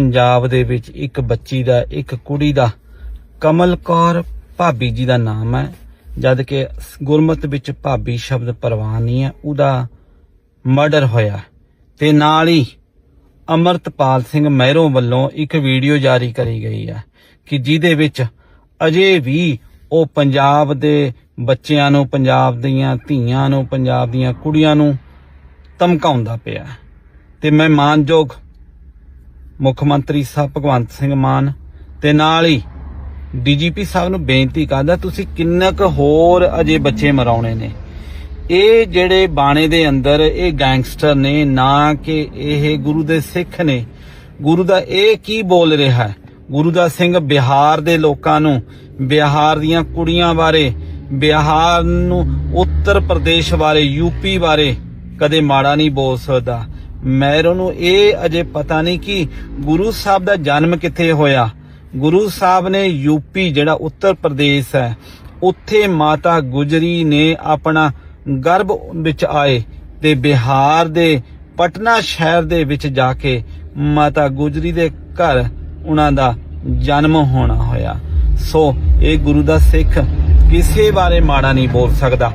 ਪੰਜਾਬ ਦੇ ਵਿੱਚ ਇੱਕ ਬੱਚੀ ਦਾ, ਇੱਕ ਕੁੜੀ ਦਾ ਕਮਲ ਕੌਰ ਭਾਬੀ ਜੀ ਦਾ ਨਾਮ ਹੈ ਜਦ ਕਿ ਗੁਰਮਤ ਵਿੱਚ ਭਾਬੀ ਸ਼ਬਦ ਪ੍ਰਵਾਨ ਨਹੀਂ ਹੈ, ਉਹਦਾ ਮਰਡਰ ਹੋਇਆ ਤੇ ਨਾਲ ਹੀ ਅਮਰਤਪਾਲ ਸਿੰਘ ਮਹਿਰੋਂ ਵੱਲੋਂ ਇੱਕ ਵੀਡੀਓ ਜਾਰੀ ਕਰੀ ਗਈ ਹੈ ਕਿ ਜਿਹਦੇ ਵਿੱਚ ਅਜੇ ਵੀ ਉਹ ਪੰਜਾਬ ਦੇ ਬੱਚਿਆਂ ਨੂੰ, ਪੰਜਾਬ ਦੀਆਂ ਧੀਆਂ ਨੂੰ, ਪੰਜਾਬ ਦੀਆਂ ਕੁੜੀਆਂ ਨੂੰ ਧਮਕਾਉਂਦਾ ਪਿਆ ਹੈ। ਤੇ ਮੈਂ ਮਾਨਯੋਗ ਮੁੱਖ ਮੰਤਰੀ ਸਾਹਿਬ ਭਗਵੰਤ ਸਿੰਘ ਮਾਨ ਤੇ ਨਾਲ ਹੀ ਡੀਜੀਪੀ ਸਾਹਿਬ ਨੂੰ ਬੇਨਤੀ ਕਰਦਾ, ਤੁਸੀਂ ਕਿੰਨਾ ਕੁ ਹੋਰ ਅਜੇ ਬੱਚੇ ਮਰਾਉਣੇ ਨੇ। ਇਹ ਜਿਹੜੇ ਬਾਣੇ ਦੇ ਅੰਦਰ ਇਹ ਗੈਂਗਸਟਰ ਨੇ, ਨਾ ਕਿ ਇਹ ਗੁਰੂ ਦੇ ਸਿੱਖ ਨੇ। ਗੁਰੂ ਦਾ ਇਹ ਕੀ ਬੋਲ ਰਿਹਾ ਹੈ? ਗੁਰੂ ਦਾ ਸਿੰਘ ਬਿਹਾਰ ਦੇ ਲੋਕਾਂ ਨੂੰ, ਬਿਹਾਰ ਦੀਆਂ ਕੁੜੀਆਂ ਬਾਰੇ, ਬਿਹਾਰ ਨੂੰ ਉੱਤਰ ਪ੍ਰਦੇਸ਼ ਬਾਰੇ ਯੂਪੀ ਬਾਰੇ ਕਦੇ ਮਾੜਾ ਨਹੀਂ ਬੋਲ ਸਕਦਾ। ਮੈਰੋਂ ਨੂੰ ਇਹ ਅਜੇ ਪਤਾ ਨਹੀਂ ਕਿ ਗੁਰੂ ਸਾਹਿਬ ਦਾ ਜਨਮ ਕਿੱਥੇ ਹੋਇਆ। ਗੁਰੂ ਸਾਹਿਬ ਨੇ ਯੂਪੀ ਜਿਹੜਾ ਉੱਤਰ ਪ੍ਰਦੇਸ਼ ਹੈ, ਉੱਥੇ ਮਾਤਾ ਗੁਜਰੀ ਨੇ ਆਪਣਾ ਗਰਭ ਵਿੱਚ ਆਏ ਤੇ ਬਿਹਾਰ ਦੇ ਪਟਨਾ ਸ਼ਹਿਰ ਦੇ ਵਿੱਚ ਜਾ ਕੇ ਮਾਤਾ ਗੁਜਰੀ ਦੇ ਘਰ ਉਹਨਾਂ ਦਾ ਜਨਮ ਹੋਣਾ ਹੋਇਆ। ਸੋ ਇਹ ਗੁਰੂ ਦਾ ਸਿੱਖ ਕਿਸੇ ਬਾਰੇ ਮਾੜਾ ਨਹੀਂ ਬੋਲ ਸਕਦਾ।